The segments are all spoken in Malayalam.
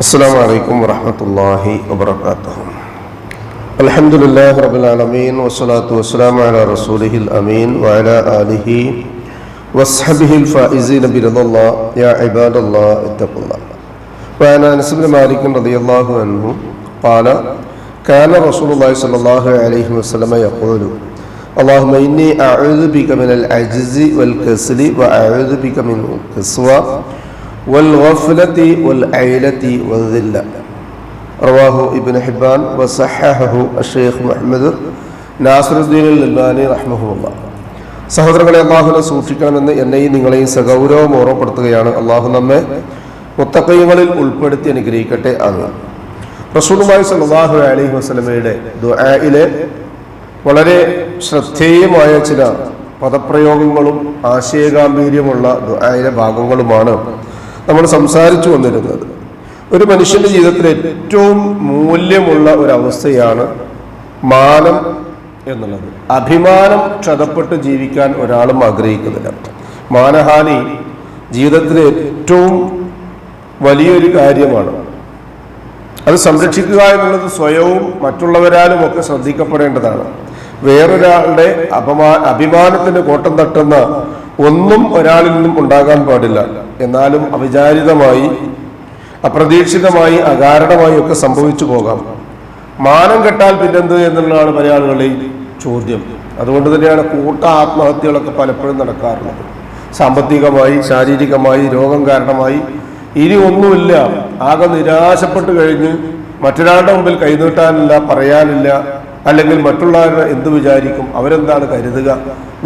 السلام عليكم ورحمة الله وبركاته الحمد لله رب العالمين والصلاة والسلام على رسوله الأمين وعلى آله وصحبه الفائزين برضا الله يا عباد الله اتقوا الله وعن أنس بن مالك رضي الله عنه قال كان رسول الله صلى الله عليه وسلم يقول اللهم إني أعوذ بك من العجز والكسل وأعوذ بك من القسوة والغفلة والعيلة والذلة رواه ابن حبان وصححه الشيخ محمد നാസറുദ്ദീൻ അൽബാനി റഹ്മഹുല്ല സഹോദരങ്ങളെ അള്ളാഹുനെ സൂക്ഷിക്കണമെന്ന് എന്നെയും നിങ്ങളെയും സഗൗരവം ഓർമ്മപ്പെടുത്തുകയാണ് അള്ളാഹു നമ്മെ മുത്തക്കയങ്ങളിൽ ഉൾപ്പെടുത്തി അനുഗ്രഹിക്കട്ടെ ആണ് റസൂലുമായി സല്ലാഹു അലൈഹി വസ്ലമയുടെ ദുആയിലെ വളരെ ശ്രദ്ധേയമായ ചില പദപ്രയോഗങ്ങളും ആശയഗാംഭീര്യമുള്ള ദുആയിലെ ഭാഗങ്ങളുമാണ് നമ്മൾ സംസാരിച്ചു വന്നിരുന്നത്. ഒരു മനുഷ്യന്റെ ജീവിതത്തിൽ ഏറ്റവും മൂല്യമുള്ള ഒരു അവസ്ഥയാണ് മാനം എന്നുള്ളത്. അഭിമാനം ക്ഷതപ്പെട്ട് ജീവിക്കാൻ ഒരാളും ആഗ്രഹിക്കുന്നില്ല. മാനഹാനി ജീവിതത്തിലെ ഏറ്റവും വലിയൊരു കാര്യമാണ്. അത് സംരക്ഷിക്കുക എന്നുള്ളത് സ്വയവും മറ്റുള്ളവരാലും ഒക്കെ ശ്രദ്ധിക്കപ്പെടേണ്ടതാണ്. വേറൊരാളുടെ അപമാ അഭിമാനത്തിന് കോട്ടം തട്ടുന്ന ഒന്നും ഒരാളിൽ നിന്നും ഉണ്ടാകാൻ പാടില്ല. എന്നാലും അവിചാരിതമായി അപ്രതീക്ഷിതമായി അകാരണമായി ഒക്കെ സംഭവിച്ചു പോകാം. മാനം കെട്ടാൽ പിന്നെന്ത് എന്നുള്ളതാണ് പല ചോദ്യം. അതുകൊണ്ട് തന്നെയാണ് കൂട്ട ആത്മഹത്യകളൊക്കെ പലപ്പോഴും നടക്കാറുള്ളത്. സാമ്പത്തികമായി ശാരീരികമായി രോഗം കാരണമായി ഇനി ഒന്നുമില്ല. ആകെ നിരാശപ്പെട്ട് കഴിഞ്ഞ് മറ്റൊരാളുടെ മുമ്പിൽ കൈനീട്ടാനില്ല പറയാനില്ല അല്ലെങ്കിൽ മറ്റുള്ളവർ എന്ത് വിചാരിക്കും അവരെന്താണ് കരുതുക?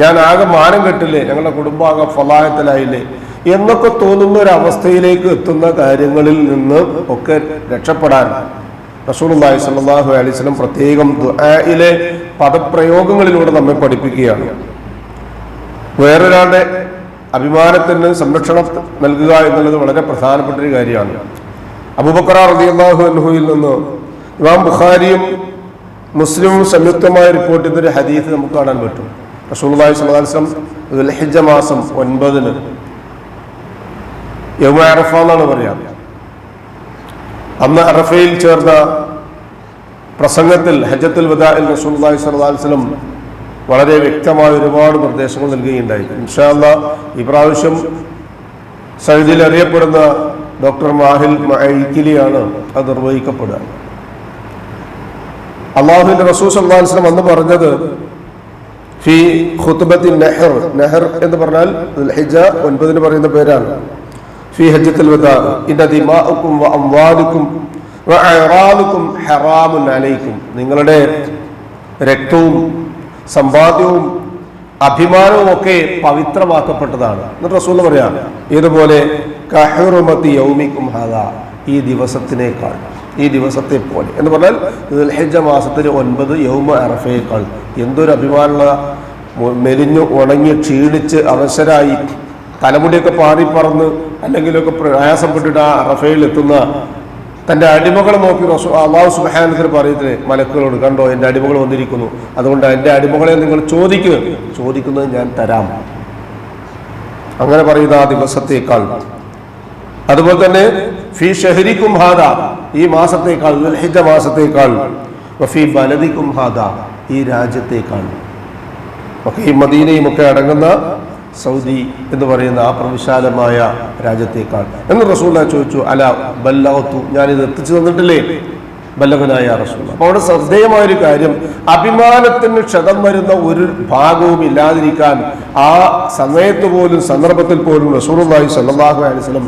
ഞാൻ ആകെ മാനം കെട്ടില്ലേ? ഞങ്ങളുടെ കുടുംബാകെ ഫലായത്തിലായില്ലേ? എന്നൊക്കെ തോന്നുന്ന ഒരു അവസ്ഥയിലേക്ക് എത്തുന്ന കാര്യങ്ങളിൽ നിന്ന് ഒക്കെ രക്ഷപ്പെടാൻ സ്വല്ലല്ലാഹു അലൈഹി വസല്ലം പ്രത്യേകം ദുആയിലെ പദപ്രയോഗങ്ങളിലൂടെ നമ്മെ പഠിപ്പിക്കുകയാണ്. വേറൊരാളുടെ അഭിമാനത്തിന് സംരക്ഷണം നൽകുക എന്നുള്ളത് വളരെ പ്രധാനപ്പെട്ട ഒരു കാര്യമാണ്. അബൂബക്കർ റളിയല്ലാഹു അൻഹുയിൽ നിന്ന് ഇമാം ബുഖാരിയും മുസ്ലിമും സംയുക്തമായി റിപ്പോർട്ട് ചെയ്തൊരു ഹദീത്ത് നമുക്ക് കാണാൻ പറ്റും. അലൈഹി വസല്ലം ദുൽഹിജ്ജ മാസം ഒൻപതിന് യൗമ അറഫ എന്നാണ് പറയാം. അന്ന് അറഫയിൽ ചേർന്ന പ്രസംഗത്തിൽ ഹജ്ജത്തുൽ വദാഇൽ അലൈഹി വസല്ലം വളരെ വ്യക്തമായ ഒരുപാട് നിർദ്ദേശങ്ങൾ നൽകുകയുണ്ടായി. ഇൻഷാല്ല പ്രാവശ്യം സൗദിയിൽ അറിയപ്പെടുന്ന ഡോക്ടർ മാഹിൽ മൈക്കിലിയാണ് അത് നിർവഹിക്കപ്പെടുക. അള്ളാഹുവിന്റെ റസൂൽ സല്ലല്ലാഹു അലൈഹി വസല്ലം അന്ന് പറഞ്ഞത് ഫി ഖുത്ബത്തി നെഹർ നെഹർ എന്ന് പറഞ്ഞാൽ ഹിജ ഒൻപതിന് പറയുന്ന പേരാണ്. ഫി ഹജ്ജത്തിൽ വിദാ വ വ ഹറാമുൻ അലൈക്കും. നിങ്ങളുടെ രക്തവും സമ്പാദ്യവും അഭിമാനവും ഒക്കെ പവിത്രമാക്കപ്പെട്ടതാണ്. എന്നിട്ട് റസൂൽ പറയാം ഇതുപോലെ കഹറുമത്തി യൗമിക്കും ഈ ദിവസത്തിനേക്കാൾ ഈ ദിവസത്തെ പോലെ. എന്ന് പറഞ്ഞാൽ ദുൽഹിജ്ജ മാസത്തിൽ ഒൻപത് യൗമ അറഫയേക്കാൾ എന്തൊരു അഭിമാനമുള്ള മെലിഞ്ഞു ഉണങ്ങി ക്ഷീണിച്ച് അവശരായി തലമുടിയൊക്കെ പാറിപ്പറന്ന് അല്ലെങ്കിലൊക്കെ പ്രയാസപ്പെട്ടിട്ട് ആ അറഫയിൽ എത്തുന്ന തന്റെ അടിമകളെ നോക്കി റസു അള്ളാഹു സുബാനത്തിന് പറയത്തില്ലേ മലക്കുകളോട് കണ്ടോ എന്റെ അടിമകൾ വന്നിരിക്കുന്നു. അതുകൊണ്ട് എന്റെ അടിമകളെ നിങ്ങൾ ചോദിക്കുക ചോദിക്കുന്നത് ഞാൻ തരാം. അങ്ങനെ പറയുന്ന ആ ദിവസത്തേക്കാൾ അതുപോലെ തന്നെ ഫി ഷഹരിക്കും ഹാദ ഈ മാസത്തേക്കാൾ ദുൽഹിജ മാസത്തേക്കാൾ ഫി ബലദിക്കും ഹാദ ഈ രാജ്യത്തേക്കാൾ. ഒക്കെ ഈ മദീനയും ഒക്കെ അടങ്ങുന്ന സൗദി എന്ന് പറയുന്ന ആ പ്രവിശാലമായ രാജ്യത്തേക്കാൾ. എന്ന് റസൂല ചോദിച്ചു അല ബല്ലവത്തു ഞാനിത് എത്തിച്ചു തന്നിട്ടില്ലേ? ബല്ലവനായ റസൂൽ അപ്പൊ അവിടെ ശ്രദ്ധേയമായൊരു കാര്യം അഭിമാനത്തിന് ക്ഷതം വരുന്ന ഒരു ഭാഗവും ഇല്ലാതിരിക്കാൻ ആ സമയത്ത് പോലും സന്ദർഭത്തിൽ പോലും റസൂലുള്ളാഹി സല്ലാഹു അലൈഹി വസല്ലം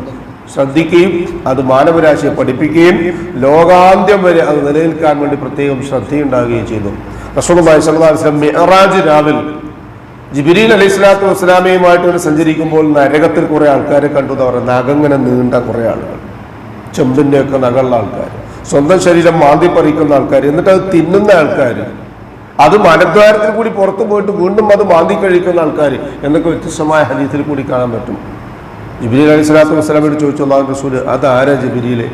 ശ്രദ്ധിക്കുകയും അത് മാനവരാശിയെ പഠിപ്പിക്കുകയും ലോകാന്ത്യം വരെ അത് നിലനിൽക്കാൻ വേണ്ടി പ്രത്യേകം ശ്രദ്ധയുണ്ടാകുകയും ചെയ്തു. റസൂലുള്ളാഹി സല്ലാസ്ലം മിഅറാജ് രാവിൽ ജിബിരിൽ അലൈഹി സ്വലാത്തു വസ്സലാമയുമായിട്ട് സഞ്ചരിക്കുമ്പോൾ നരകത്തിൽ കുറെ ആൾക്കാരെ കണ്ടു എന്ന് പറയുന്നത് നഖങ്ങനെ നീണ്ട കുറെ ആളുകൾ. ചെമ്പിന്റെ ഒക്കെ നകളുള്ള ആൾക്കാർ സ്വന്തം ശരീരം മാന്തി പറിക്കുന്ന ആൾക്കാർ എന്നിട്ട് അത് തിന്നുന്ന ആൾക്കാർ അത് മനദ്വാരത്തിൽ കൂടി പുറത്തു പോയിട്ട് വീണ്ടും അത് മാന്തി കഴിക്കുന്ന ആൾക്കാർ എന്നൊക്കെ വ്യത്യസ്തമായ ഹരീത്തിൽ കൂടി കാണാൻ പറ്റും. ജിബിരി അലൈഹി സ്വലാത്തു വസ്സലാമോട് ചോദിച്ചു അള്ളാഹു റസൂൽ അതാരാ ജിബിലിയിലെ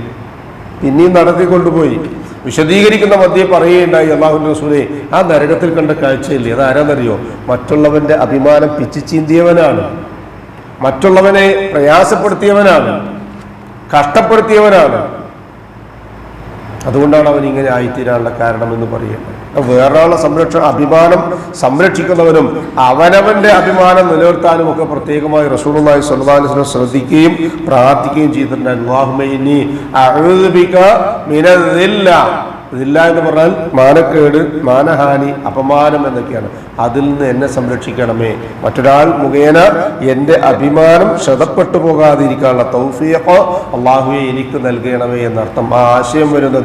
പിന്നെയും നടത്തിക്കൊണ്ടുപോയി. വിശദീകരിക്കുന്ന മധ്യേ പറയുകയുണ്ടായി അള്ളാഹു റസൂലെ ആ നരകത്തിൽ കണ്ട കാഴ്ചയില്ലേ? അതാരാന്നറിയോ മറ്റുള്ളവന്റെ അഭിമാനം പിച്ചു ചീന്തിയവനാണ്. മറ്റുള്ളവനെ പ്രയാസപ്പെടുത്തിയവനാണ്. കഷ്ടപ്പെടുത്തിയവനാണ്. അതുകൊണ്ടാണ് അവൻ ഇങ്ങനെ ആയിത്തീരാനുള്ള കാരണമെന്ന് പറയുന്നത്. വേറൊരാളുടെ സംരക്ഷ അഭിമാനം സംരക്ഷിക്കുന്നവനും അവനവന്റെ അഭിമാനം നിലനിർത്താനും ഒക്കെ പ്രത്യേകമായി അലൈഹി വസല്ലം ശ്രദ്ധിക്കുകയും പ്രാർത്ഥിക്കുകയും ചെയ്തിട്ടുണ്ട്. അല്ലാഹുമ്മ ഇന്നി അഊദു ഇതില്ല എന്ന് പറഞ്ഞാൽ മാനക്കേട് മാനഹാനി അപമാനം എന്നൊക്കെയാണ്. അതിൽ നിന്ന് എന്നെ സംരക്ഷിക്കണമേ. മറ്റൊരാൾ മുഖേന എന്റെ അഭിമാനം ക്ഷതപ്പെട്ടു പോകാതിരിക്കാനുള്ള തൗഫിയക്കോ അള്ളാഹുവെ എനിക്ക് നൽകണമേ എന്നർത്ഥം. ആ ആശയം വരുന്ന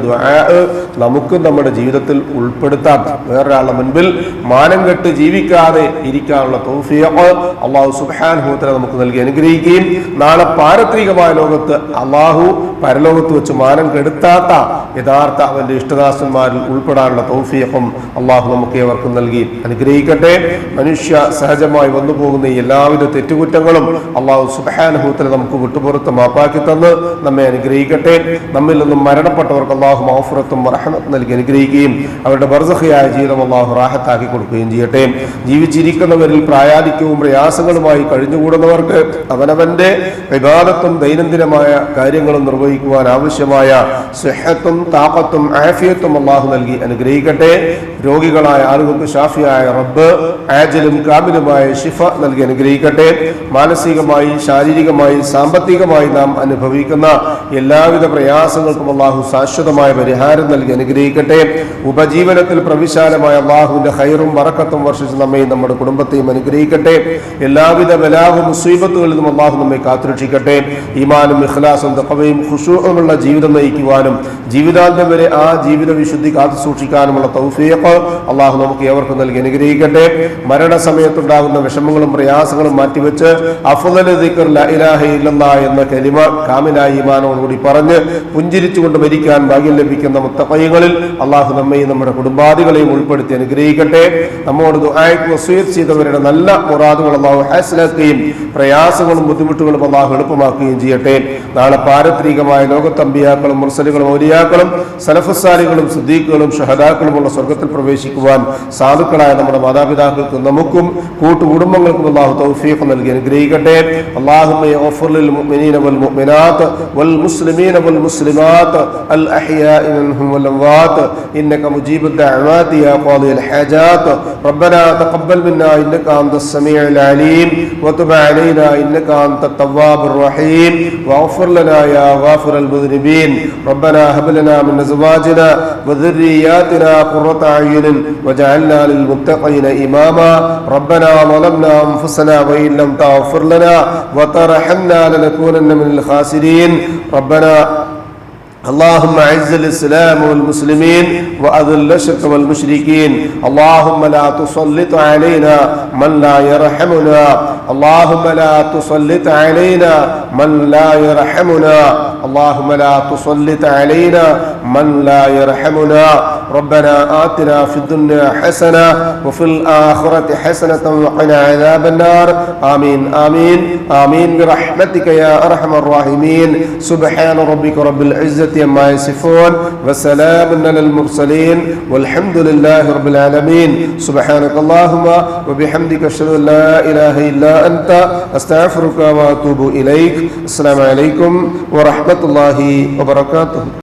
നമുക്ക് നമ്മുടെ ജീവിതത്തിൽ ഉൾപ്പെടുത്താം. വേറൊരാളുടെ മുൻപിൽ മാനം കെട്ട് ജീവിക്കാതെ ഇരിക്കാനുള്ള തൗഫിയക്കോ അള്ളാഹു സുബ്ഹാനഹുവതആല നമുക്ക് നൽകി അനുഗ്രഹിക്കുകയും നാളെ പാരത്രികമായ ലോകത്ത് അള്ളാഹു പരലോകത്ത് വെച്ച് മാനം കെടുത്താത്ത യഥാർത്ഥ അവന്റെ ഇഷ്ടദാസന്മാരിൽ ഉൾപ്പെടാനുള്ള തൗഫീഖും അള്ളാഹു നമുക്ക് ഏവർക്കും നൽകി. അനുഗ്രഹിക്കട്ടെ. മനുഷ്യ സഹജമായി വന്നു പോകുന്ന എല്ലാവിധ തെറ്റുകുറ്റങ്ങളും അള്ളാഹു സുബാനുഭൂത്തിൽ നമുക്ക് വിട്ടുപുറത്ത് മാപ്പാക്കി തന്ന് നമ്മെ അനുഗ്രഹിക്കട്ടെ. നമ്മിൽ നിന്നും മരണപ്പെട്ടവർക്ക് അള്ളാഹു മാഫുറത്തും റഹമത്ത് നൽകി അനുഗ്രഹിക്കുകയും അവരുടെ ബർസഹയായ ജീവിതം അള്ളാഹു റാഹത്താക്കി കൊടുക്കുകയും ചെയ്യട്ടെ. ജീവിച്ചിരിക്കുന്നവരിൽ പ്രായാധിക്യവും പ്രയാസങ്ങളുമായി കഴിഞ്ഞുകൂടുന്നവർക്ക് അവനവന്റെ വിവാദത്തും ദൈനംദിനമായ കാര്യങ്ങളും നിർവഹിക്കുവാൻ ആവശ്യമായ സ്വഹത്തും താപത്തും ആഫിയത്തും അള്ളാഹു നൽകി അനുഗ്രഹിക്കട്ടെ. രോഗികളായ ആളുകൾക്ക് ഷാഫിയായ റബ്ബ് ആജലും കാമിലുമായ ഷിഫ നൽകി അനുഗ്രഹിക്കട്ടെ. മാനസികമായി ശാരീരികമായി സാമ്പത്തികമായി നാം അനുഭവിക്കുന്ന എല്ലാവിധ പ്രയാസങ്ങൾക്കും അള്ളാഹു ശാശ്വതമായ പരിഹാരം നൽകി അനുഗ്രഹിക്കട്ടെ. ഉപജീവനത്തിൽ പ്രവിശാലമായ അള്ളാഹുവിന്റെ ഹൈറും വറക്കത്തും വർഷിച്ച് നമ്മയും നമ്മുടെ കുടുംബത്തെയും അനുഗ്രഹിക്കട്ടെ. എല്ലാവിധ ബലാഹും മുസീബത്തുകളിൽ നിന്നും അള്ളാഹു നമ്മെ കാത്തുരക്ഷിക്കട്ടെ. ഈമാനും ഇഖ്ലാസും തക്കവയും ഖുശൂഉമുള്ള ജീവിതം നയിക്കുവാനും ജീവിതാന്തം വരെ ആ ജീവിത വിശുദ്ധി കാത്തു സൂക്ഷിക്കാനുമുള്ള തൗഫീഖ് അള്ളാഹു നമുക്ക് ഏവർക്കും നൽകി അനുഗ്രഹിക്കട്ടെ. മരണസമയത്തുണ്ടാകുന്ന വിഷമങ്ങളും പ്രയാസങ്ങളും മാറ്റിവെച്ച് അഫ്ദൽ ഇലാഹ എന്ന കലിമ കാമിലായ ഈമാനോടുകൂടി പറഞ്ഞ് പുഞ്ചിരിച്ചുകൊണ്ട് മരിക്കാൻ ഭാഗ്യം ലഭിക്കുന്ന മുത്തപ്പയ്യങ്ങളിൽ അള്ളാഹു നമ്മയും നമ്മുടെ കുടുംബാദികളെയും ഉൾപ്പെടുത്തി അനുഗ്രഹിക്കട്ടെ. നമ്മോട് ചെയ്തവരുടെ നല്ല മുറാദുകൾ അള്ളാഹു ഹാസിലാക്കുകയും പ്രയാസങ്ങളും ബുദ്ധിമുട്ടുകളും അള്ളാഹു എളുപ്പമാക്കുകയും ചെയ്യട്ടെ. നാളെ പാരത്രികമായ ലോകത്തമ്പിയാക്കളും മുർസലുകളും ഔലിയാക്കളും സലഫസാലികളും സുദ്ദീഖുകളും ഷഹദാക്കളുമുള്ള സ്വർഗത്തിൽ പ്രവേശിക്കുവാൻ സാധുക്കളായ നമ്മുടെ മാതാപിതാക്കൾക്ക് നമുക്കും കൂട്ടുകുടുംബങ്ങൾക്കും അള്ളാഹു തൗഫീഖ് നൽകി അനുഗ്രഹിക്കട്ടെ اللهم اغفر للمؤمنين والمؤمنات والمسلمين والمسلمات الأحياء منهم والأموات إنك مجيب الدعوات يا قاضي الحاجات ربنا تقبل منا إنك أنت السميع العليم وتب علينا إنك أنت التواب الرحيم واغفر لنا يا غافر المذنبين ربنا هب لنا من أزواجنا وذرياتنا قرة أعين وجعلنا للمتقين إماما. ربنا ظلمنا أنفسنا وإن لم تغفر لنا وترحمنا لنكونن من الخاسرين. ربنا اللهم أعز الإسلام والمسلمين وأذل الشرك والمشركين. اللهم لا تسلط علينا من لا يرحمنا. اللهم لا تسلط علينا من لا يرحمنا. اللهم لا تسلط علينا من لا يرحمنا. ربنا آتنا في الدنيا حسنة وفي الآخرة حسنة وقنا عذاب النار. آمين آمين آمين. برحمتك يا أرحم الراحمين. سبحان ربك رب العزة عما يصفون وسلام على المرسلين. والحمد لله رب العالمين. سبحانك اللهم وبحمدك أشهد أن لا إله إلا أنت أستغفرك وأتوب إليك. السلام عليكم ورحمة الله وبركاته.